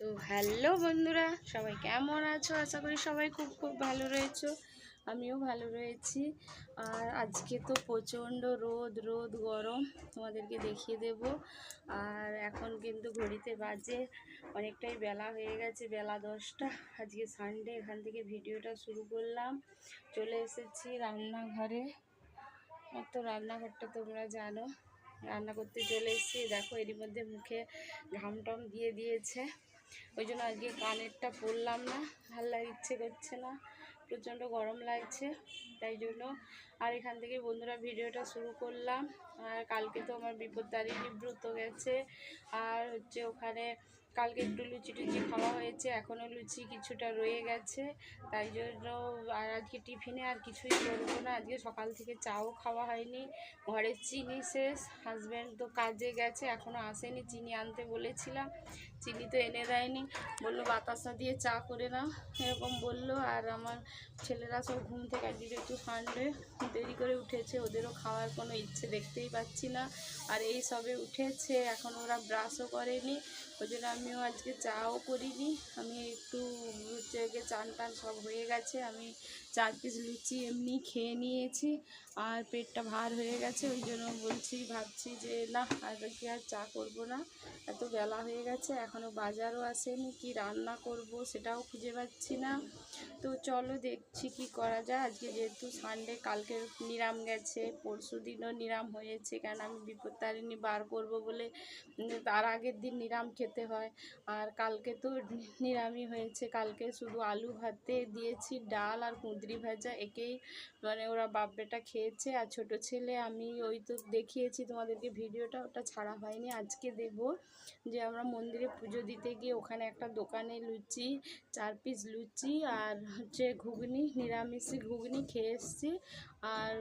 তো হ্যালো বন্ধুরা, সবাই কেমন আছো? আশা করি সবাই খুব খুব ভালো রয়েছো, আমিও ভালো রয়েছি। আর আজকে তো প্রচণ্ড রোদ রোদ, গরম, তোমাদেরকে দেখিয়ে দেব। আর এখন কিন্তু ঘড়িতে বাজে অনেকটাই বেলা হয়ে গেছে, বেলা দশটা। আজকে সানডে এখান থেকে ভিডিওটা শুরু করলাম। চলে এসেছি রান্নাঘরে। তো রান্নাঘরটা তোমরা জানো, রান্না করতে চলে এসেছি। দেখো, এরই মধ্যে মুখে ঘাম টাম দিয়ে দিয়েছে। ওই জন্য আজকে কানেরটা পরলাম না। ভালো ইচ্ছে করছে না। প্রচণ্ড গরম লাগছে। তাই জন্য আর এখান থেকে বন্ধুরা ভিডিওটা শুরু করলাম। আর কালকে তো আমার বিপদ তারিখ ব্রত গেছে। আর হচ্ছে ওখানে কালকে একটু লুচি টুচি খাওয়া হয়েছে, এখনও লুচি কিছুটা রয়ে গেছে। তাই জন্য আর আজকে টিফিনে আর কিছুই করব না। আজকে সকাল থেকে চাও খাওয়া হয়নি। ঘরে চিনি শেষ হাজব্যান্ড তো কাজে গেছে, এখনও আসেনি চিনি আনতে বলেছিলাম। চিনি তো এনে দেয়নি। বলল, বাতাসা দিয়ে চা করে নাও। এরকম বলল, আর আমার ছেলেরা সব ঘুম থেকে আজকে একটু সানডে দেরি করে উঠেছে, ওদেরও খাওয়ার কোনো ইচ্ছে দেখতেই পাচ্ছি না। আর এই সবে উঠেছে, এখন ওরা ব্রাশও করেনি। ওই জন্য আমিও আজকে চাও করিনি। আমি একটু হচ্ছে চান টান সব হয়ে গেছে। আমি চার পিস লুচি এমনি খেয়ে নিয়েছি। আর পেটটা ভার হয়ে গেছে, ওই জন্য বলছি, ভাবছি যে না আজকে আর চা করব না। এত বেলা হয়ে গেছে এখনও বাজারও আসেনি, কি রান্না করব সেটাও খুঁজে পাচ্ছি না। তো চলো দেখছি কি করা যায়, আজকে যেহেতু সানডে কালকে নিরাম গেছে, পরশু দিনও নিরাম হয়েছে, কেন আমি বিপত্তারিণী বার করব বলে তার আগের দিন নিরাম খেতে হয়। আর কালকে তো নিরামই হয়েছে, কালকে শুধু আলু ভাতে দিয়েছি, ডাল আর কুঁদরি ভাজা, একেই মানে ওরা বাপ বেটা খেয়েছে আর ছোট ছেলে আমি ওই তো দেখিয়েছি তোমাদেরকে ভিডিওটা, ওটা ছাড়া হয়নি। আজকে দেব যে আমরা মন্দিরে পুজো দিতে গিয়ে ওখানে একটা দোকানে লুচি, চার পিস লুচি আর হচ্ছে ঘুগনি, নিরামিষ ঘুগনি খেয়ে এসেছি। আর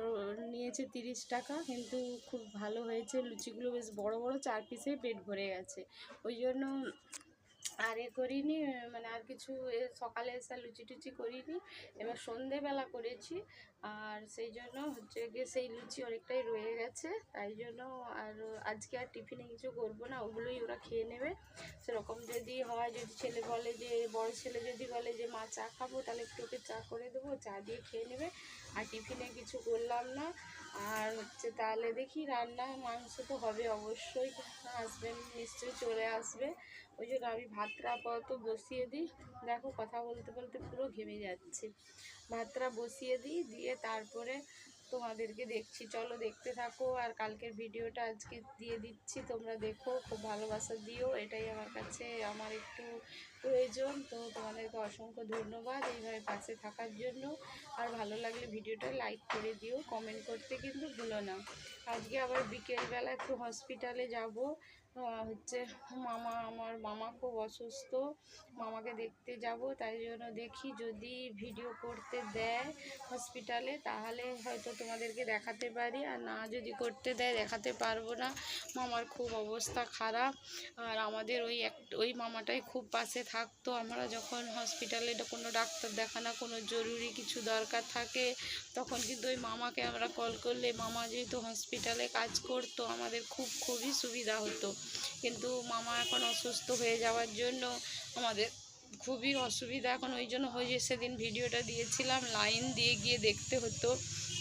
নিয়েছে তিরিশ টাকা, কিন্তু খুব ভালো হয়েছে। লুচিগুলো বেশ বড় বড়, চার পিসে পেট ভরে গেছে। ওই জন্য আর এ করিনি মানে আর কিছু সকালে এসে লুচি টুচি করিনি, এবার সন্ধেবেলা করেছি, আর সেই জন্য হচ্ছে গিয়ে সেই লুচি অনেকটাই রয়ে গেছে, তাই জন্য আর আজকে আর টিফিনে কিছু করব না, ওগুলোই ওরা খেয়ে নেবে, সেরকম যদি হয়, যদি ছেলে বলে যে, বড় ছেলে যদি বলে যে, মা, চা খাব, তাহলে একটু ওকে চা করে দেবো, চা দিয়ে খেয়ে নেবে, আর টিফিনে কিছু করলাম না, আর হচ্ছে তাহলে দেখি রান্না মাংস তো হবে অবশ্যই হাজব্যান্ড নিশ্চয়ই চলে আসবে ওই জন্য আমি ভাতটা আপাতত বসিয়ে দিই। দেখো কথা বলতে বলতে পুরো ঘেমে যাচ্ছে। ভাতটা বসিয়ে দিই, দিয়ে তারপরে তোমাদেরকে দেখছি। চলো দেখতে থাকো আর কালকের ভিডিওটা আজকে দিয়ে দিচ্ছি। তোমরা দেখো, খুব ভালোবাসা দিও। এটাই আমার কাছে আমার একটু প্রয়োজন। তো তোমাদেরকে অসংখ্য ধন্যবাদ এইভাবে পাশে থাকার জন্য। আর ভালো লাগলে ভিডিওটা লাইক করে দিও। কমেন্ট করতে কিন্তু ভুলো না। আজকে আবার বিকেলবেলা একটু হসপিটালে যাব। হচ্ছে মামা, আমার মামা খুব অসুস্থ। মামাকে দেখতে যাব, তাই জন্য দেখি যদি ভিডিও করতে দেয় হসপিটালে, তাহলে হয়তো তোমাদেরকে দেখাতে পারি। আর না যদি করতে দেয়, দেখাতে পারব না। মামার খুব অবস্থা খারাপ। আর আমাদের ওই এক, ওই মামাটাই খুব পাশে থাকতো। আমরা যখন হসপিটালে কোনো ডাক্তার দেখানো, কোনো জরুরি কিছু দরকার থাকে, তখন কিন্তু ওই মামাকে আমরা কল করলে, মামা যেহেতু হসপিটালে কাজ করতো, আমাদের খুব, খুবই সুবিধা হতো। কিন্তু মামা এখন অসুস্থ হয়ে যাওয়ার জন্য আমাদের খুবই অসুবিধা এখন ওই জন্য হয়ে সেদিন ভিডিওটা দিয়েছিলাম, লাইন দিয়ে গিয়ে দেখতে হতো।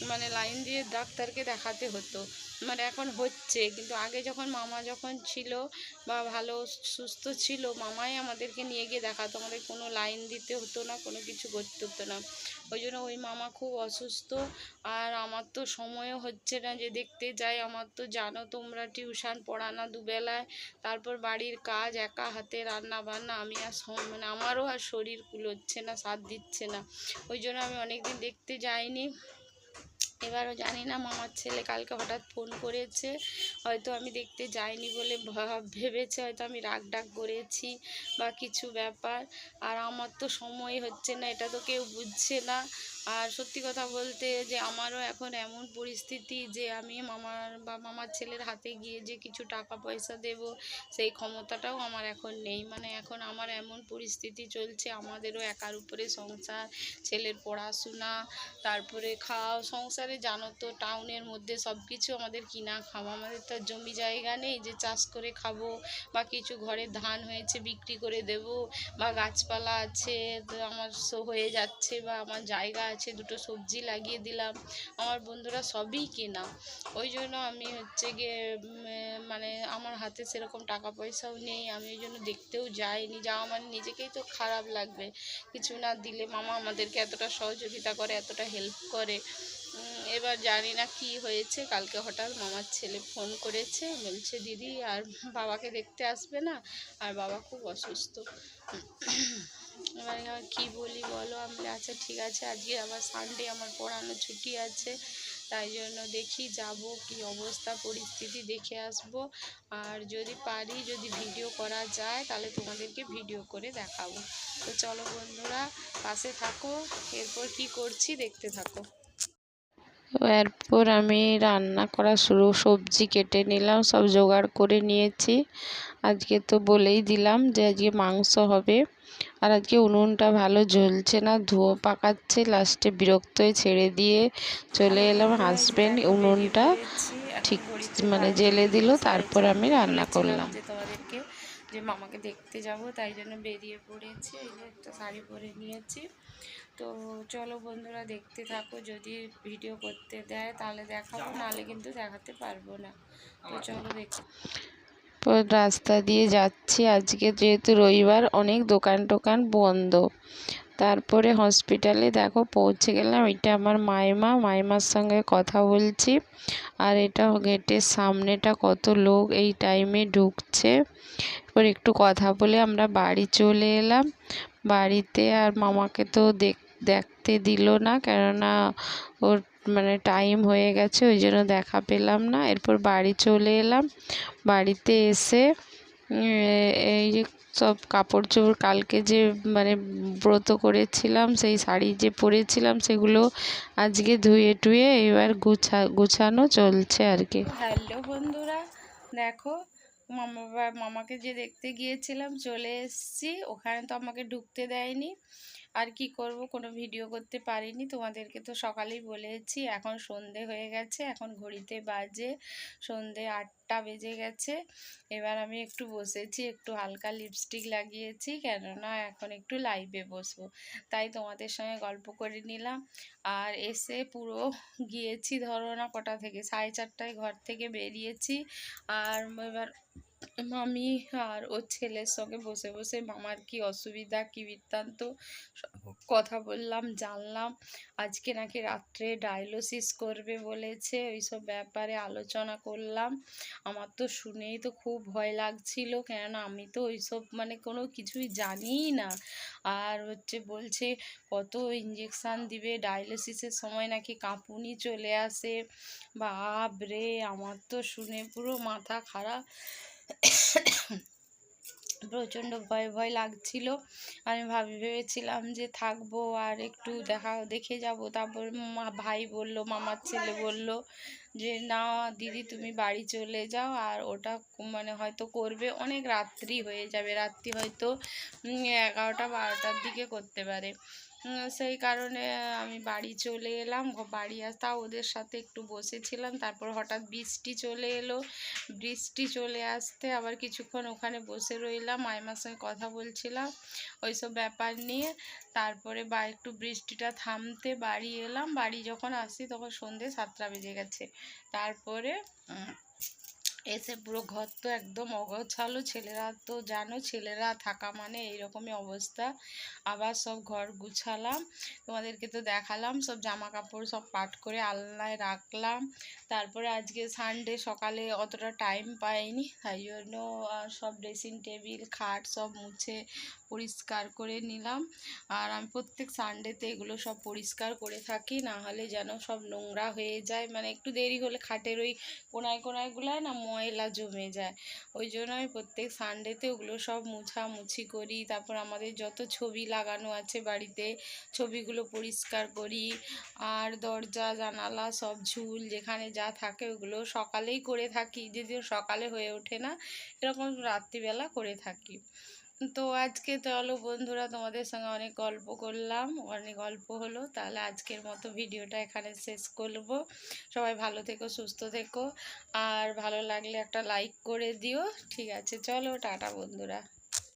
মানে লাইন দিয়ে ডাক্তারকে দেখাতে হতো। মানে এখন হচ্ছে, কিন্তু আগে যখন মামা যখন ছিল বা ভালো সুস্থ ছিল, মামাই আমাদেরকে নিয়ে গিয়ে দেখাতো। আমাদের কোনো লাইন দিতে হতো না, কোনো কিছু করতে হতো না। ওই জন্য ওই মামা খুব অসুস্থ। আর আমার তো সময়ও হচ্ছে না যে দেখতে যাই। আমার তো জানো তোমরা টিউশন পড়ানো দুবেলায়। তারপর বাড়ির কাজ, একা হাতে রান্না বান্না, আমি আর মানে আমারও আর শরীর কুলোচ্ছে না, সাথ দিচ্ছে না। ওই জন্য আমি অনেক দিন দেখতে যাইনি। এবারও জানি না, মামার ছেলে কালকে হঠাৎ ফোন করেছে। হয়তো আমি দেখতে যাইনি বলে ভাব- ভেবেছে, হয়তো আমি রাগ ডাক করেছি বা কিছু ব্যাপার। আর আমার তো সময় হচ্ছে না, এটা তো কেউ বুঝছে না। আর সত্যি কথা বলতে যে আমারও এখন এমন পরিস্থিতি যে আমি মামার বা মামার ছেলের হাতে গিয়ে যে কিছু টাকা পয়সা দেব, সেই ক্ষমতাটাও আমার এখন নেই। মানে এখন আমার এমন পরিস্থিতি চলছে, আমাদেরও একার উপরে সংসার, ছেলের পড়াশোনা, তারপরে খাওয়া, সংসারে জানো তো, টাউনের মধ্যে সব কিছু আমাদের কিনা খাওয়া। আমাদের তো জমি জায়গা নেই যে চাষ করে খাব বা কিছু ঘরে ধান হয়েছে বিক্রি করে দেব বা গাছপালা আছে, তো আমার হয়ে যাচ্ছে বা আমার জায়গা আছে, দুটো সবজি লাগিয়ে দিলাম। আমার বন্ধুরা সবই কেনা। ওই জন্য আমি হচ্ছে গিয়ে মানে আমার হাতে সেরকম টাকা পয়সাও নেই। আমি ওই জন্য দেখতেও যাইনি। যাওয়া আমার নিজেকেই তো খারাপ লাগবে। কিছু না দিলে মামা আমাদেরকে এতটা সহযোগিতা করে, এতটা হেল্প করে। এবার জানি না কি হয়েছে। কালকে হঠাৎ মামার ছেলে ফোন করেছে, বলছে, দিদি, আর বাবাকে দেখতে আসবে না? আর বাবা খুব অসুস্থ। এবার কি বলি বলো? আমি আচ্ছা ঠিক আছে, আজকে আবার সানডে আমার পড়ানো ছুটি আছে। তাই জন্য দেখি যাব, কি অবস্থা, পরিস্থিতি, দেখে আসব। আর যদি পারি, যদি ভিডিও করা যায়, তাহলে তোমাদেরকে ভিডিও করে দেখাবো। তো চলো বন্ধুরা, পাশে থাকো, এরপর কি করছি দেখতে থাকো। এরপর আমি রান্না করা শুরু, সবজি কেটে নিলাম, সব জোগাড় করে নিয়েছি। আজকে তো বলেই দিলাম যে আজকে মাংস হবে। আর আজকে উনুনটা ভালো জ্বলছে না, ধুয়ো পাকাচ্ছে, লাস্টে বিরক্ত হয়ে ছেড়ে দিয়ে চলে এলাম হাজবেন্ড। উনুনটা ঠিক মানে জেলে দিল, তারপর আমি রান্না করলাম। যে মামাকে দেখতে যাব, তাই জন্য বেরিয়ে পড়েছি, এই একটা শাড়ি পরে নিয়েছি। তো চলো বন্ধুরা, দেখতে থাকো, যদি ভিডিও করতে দেয় তাহলে দেখাবো, নাহলে কিন্তু দেখাতে পারব না। তো চলো দেখ। রাস্তা দিয়ে যাচ্ছি। আজকে যেহেতু রবিবার, অনেক দোকান টোকান বন্ধ। তারপরে হসপিটালে দেখো পৌঁছে গেলাম। এটা আমার মাইমা। মাইমার সঙ্গে কথা বলছি। আর এটা গেটের সামনেটা কত লোক এই টাইমে ঢুকছে। এরপর একটু কথা বলে আমরা বাড়ি চলে এলাম। বাড়িতে আর মামাকে তো দেখ, দেখতে দিল না। কেননা ওর মানে টাইম হয়ে গেছে, ওই জন্য দেখা পেলাম না। এরপর বাড়ি চলে এলাম। বাড়িতে এসে এই যে সব কাপড় চোপড় কালকে যে মানে ব্রত করেছিলাম, সেই শাড়ি যে পরেছিলাম, সেগুলো আজকে ধুয়ে টুয়ে এবার গুছা, গুছানো চলছে আর কি। হ্যালো বন্ধুরা, দেখো মামা মামাকে যে দেখতে গিয়েছিলাম, চলে এসছি। ওখানে তো আমাকে ঢুকতে দেয়নি। আর কি করব? কোনো ভিডিও করতে পারিনি। তোমাদেরকে তো সকালেই বলেছি, এখন সন্ধে হয়ে গেছে, এখন ঘড়িতে বাজে সন্ধে আটটা বেজে গেছে। এবার আমি একটু বসেছি, একটু হালকা লিপস্টিক লাগিয়েছি, কেননা এখন একটু লাইভে বসবো। তাই তোমাদের সঙ্গে গল্প করে নিলাম। আর এসে পুরো গিয়েছি ধরো না কটা থেকে, সাড়ে চারটায় ঘর থেকে বেরিয়েছি। আর এবার মামি আর ওর ছেলের সঙ্গে বসে বসে মামার কি অসুবিধা, কি বৃত্তান্ত কথা বললাম, জানলাম। আজকে নাকি রাত্রে ডায়ালিসিস করবে বলেছে, ওইসব ব্যাপারে আলোচনা করলাম। আমার তো শুনেই তো খুব ভয় লাগছিল, কেননা আমি তো ওইসব মানে কোনো কিছুই জানিই না। আর হচ্ছে বলছে, কত ইঞ্জেকশান দিবে ডায়ালিসিসের সময় নাকি কাঁপুনি চলে আসে। বাপ রে আমার তো শুনে পুরো মাথা খারাপ। প্রচণ্ড ভয় ভয় লাগছিল। আমি ভাবি, ভেবেছিলাম যে থাকব আর একটু দেখা, দেখে যাব। তারপর মা, ভাই বলল, মামার ছেলে বলল যে, না দিদি, তুমি বাড়ি চলে যাও আর ওটা মানে হয়তো করবে। অনেক রাত্রি হয়ে যাবে। রাত্রি হয়তো এগারোটা, বারোটার দিকে করতে পারে। সেই কারণে আমি বাড়ি চলে এলাম বাড়ি আস তাও ওদের সাথে একটু বসেছিলাম, তারপর হঠাৎ বৃষ্টি চলে এলো। বৃষ্টি চলে আসতে আবার কিছুক্ষণ ওখানে বসে রইলাম, মাইমার সঙ্গে কথা বলছিলাম, ওইসব ব্যাপার নিয়ে। তারপরে বা, একটু বৃষ্টিটা থামতে বাড়ি এলাম, বাড়ি যখন আসি তখন সন্ধে সাতটা বেজে গেছে। তারপরে এসে পুরো ঘর তো একদম অগোছালো, ছেলেরা তো জানো ছেলেরা থাকা মানে এইরকমই অবস্থা। আবার সব ঘর গুছালাম, তোমাদেরকে তো দেখালাম, সব জামা কাপড় সব পাট করে আলনায় রাখলাম। তারপরে আজকে সানডে সকালে অতটা টাইম পাইনি, তাই জন্য সব ড্রেসিং টেবিল খাট সব মুছে পরিষ্কার করে নিলাম। আর আমি প্রত্যেক সানডেতে এগুলো সব পরিষ্কার করে থাকি, না হলে যেন সব নোংরা হয়ে যায়। মানে একটু দেরি হলে খাটের ওই কোনায় কোনায়গুলোয় না ময়লা জমে যায়। ওই জন্য আমি প্রত্যেক সানডেতে ওগুলো সব মুছামুছি করি। তারপর আমাদের যত ছবি লাগানো আছে বাড়িতে, ছবিগুলো পরিষ্কার করি। আর দরজা, জানালা সব ঝুল, যেখানে যা থাকে ওগুলো সকালেই করে থাকি। যদিও সকালে হয়ে ওঠে না, এরকম রাত্রিবেলা করে থাকি। তো আজকে চলো বন্ধুরা তোমাদের সঙ্গে অনেক গল্প করলাম, অনেক গল্প হলো। তাহলে আজকের মতো ভিডিওটা এখানে শেষ করব। সবাই ভালো থেকো, সুস্থ থেকো। আর ভালো লাগলে একটা লাইক করে দিও। ঠিক আছে, চলো, টাটা বন্ধুরা।